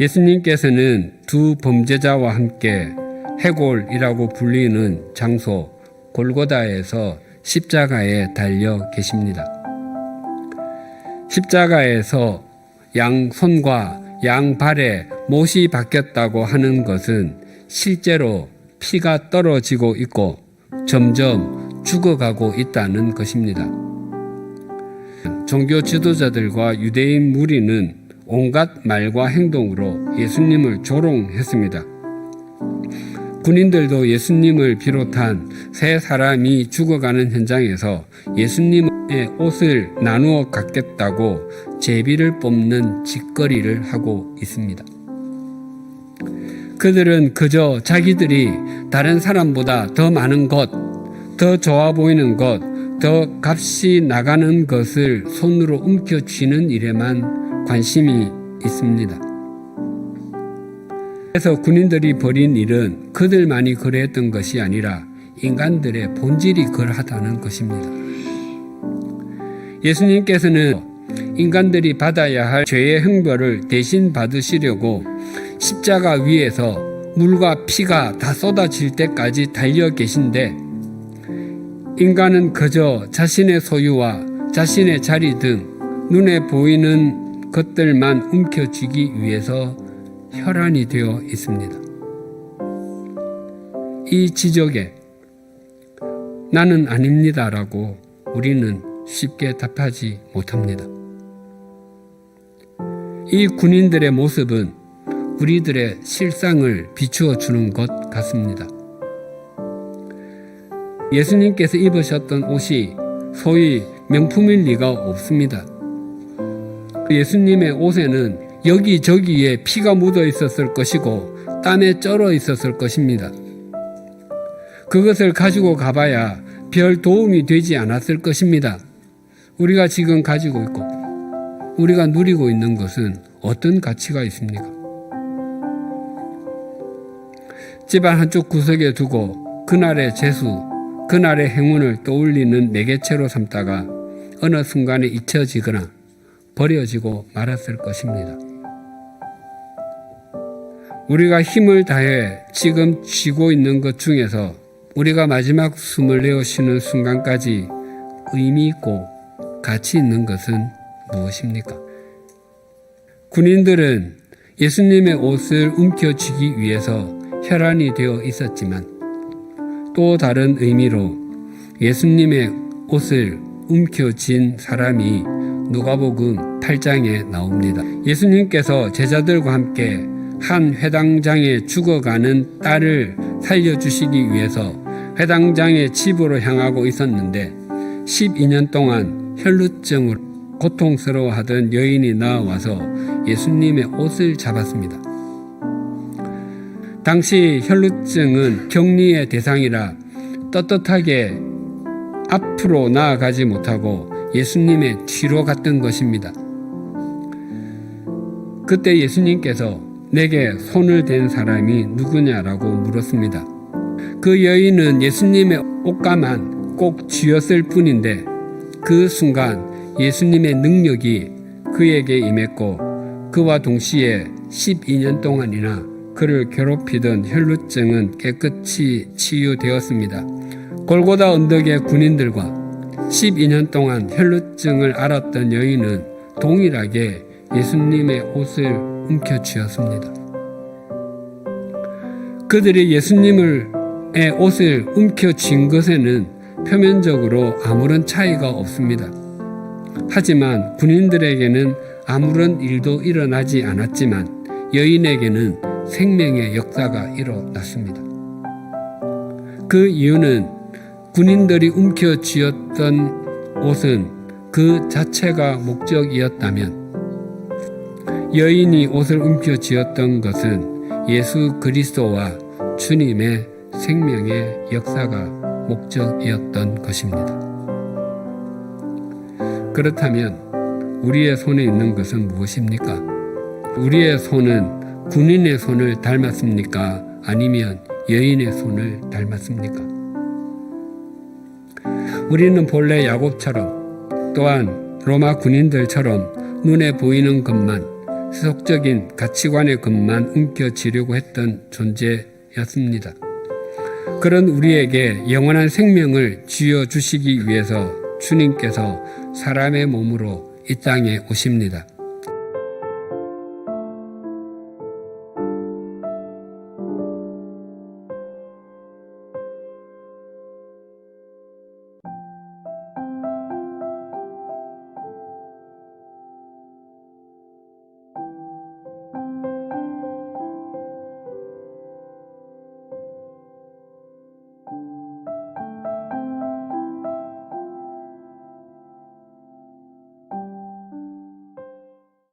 예수님께서는 두 범죄자와 함께 해골이라고 불리는 장소 골고다에서 십자가에 달려 계십니다. 십자가에서 양손과 양발에 못이 박혔다고 하는 것은 실제로 피가 떨어지고 있고 점점 죽어가고 있다는 것입니다. 종교 지도자들과 유대인 무리는 온갖 말과 행동으로 예수님을 조롱했습니다. 군인들도 예수님을 비롯한 세 사람이 죽어가는 현장에서 예수님의 옷을 나누어 갖겠다고 제비를 뽑는 짓거리를 하고 있습니다. 그들은 그저 자기들이 다른 사람보다 더 많은 것, 더 좋아 보이는 것, 더 값이 나가는 것을 손으로 움켜쥐는 일에만 관심이 있습니다. 그래서 군인들이 벌인 일은 그들만이 그랬던 것이 아니라 인간들의 본질이 그러하다는 것입니다. 예수님께서는 인간들이 받아야 할 죄의 형벌을 대신 받으시려고 십자가 위에서 물과 피가 다 쏟아질 때까지 달려 계신데 인간은 그저 자신의 소유와 자신의 자리 등 눈에 보이는 것들만 움켜쥐기 위해서 혈안이 되어 있습니다. 이 지적에 나는 아닙니다라고 우리는 쉽게 답하지 못합니다. 이 군인들의 모습은 우리들의 실상을 비추어 주는 것 같습니다. 예수님께서 입으셨던 옷이 소위 명품일 리가 없습니다. 예수님의 옷에는 여기저기에 피가 묻어 있었을 것이고 땀에 쩔어 있었을 것입니다. 그것을 가지고 가봐야 별 도움이 되지 않았을 것입니다. 우리가 지금 가지고 있고 우리가 누리고 있는 것은 어떤 가치가 있습니까? 집안 한쪽 구석에 두고 그날의 재수, 그날의 행운을 떠올리는 매개체로 삼다가 어느 순간에 잊혀지거나 버려지고 말았을 것입니다. 우리가 힘을 다해 지금 쥐고 있는 것 중에서 우리가 마지막 숨을 내어 쉬는 순간까지 의미 있고 가치 있는 것은 무엇입니까? 군인들은 예수님의 옷을 움켜쥐기 위해서 혈안이 되어 있었지만 또 다른 의미로 예수님의 옷을 움켜쥔 사람이 누가복음 8장에 나옵니다. 예수님께서 제자들과 함께 한 회당장에 죽어가는 딸을 살려주시기 위해서 회당장의 집으로 향하고 있었는데 12년 동안 혈루증을 고통스러워하던 여인이 나와서 예수님의 옷을 잡았습니다. 당시 혈루증은 격리의 대상이라 떳떳하게 앞으로 나아가지 못하고 예수님의 뒤로 갔던 것입니다. 그때 예수님께서 내게 손을 댄 사람이 누구냐라고 물었습니다. 그 여인은 예수님의 옷가만 꼭 쥐었을 뿐인데 그 순간 예수님의 능력이 그에게 임했고 그와 동시에 12년 동안이나 그를 괴롭히던 혈루증은 깨끗이 치유되었습니다. 골고다 언덕의 군인들과 12년 동안 혈루증을 앓았던 여인은 동일하게 예수님의 옷을 움켜쥐었습니다. 그들이 예수님의 옷을 움켜쥔 것에는 표면적으로 아무런 차이가 없습니다. 하지만 군인들에게는 아무런 일도 일어나지 않았지만 여인에게는 생명의 역사가 일어났습니다. 그 이유는 군인들이 움켜 쥐었던 옷은 그 자체가 목적이었다면 여인이 옷을 움켜 쥐었던 것은 예수 그리스도와 주님의 생명의 역사가 목적이었던 것입니다. 그렇다면 우리의 손에 있는 것은 무엇입니까? 우리의 손은 군인의 손을 닮았습니까? 아니면 여인의 손을 닮았습니까? 우리는 본래 야곱처럼 또한 로마 군인들처럼 눈에 보이는 것만 세속적인 가치관의 것만 움켜쥐려고 했던 존재였습니다. 그런 우리에게 영원한 생명을 쥐어 주시기 위해서 주님께서 사람의 몸으로 이 땅에 오십니다.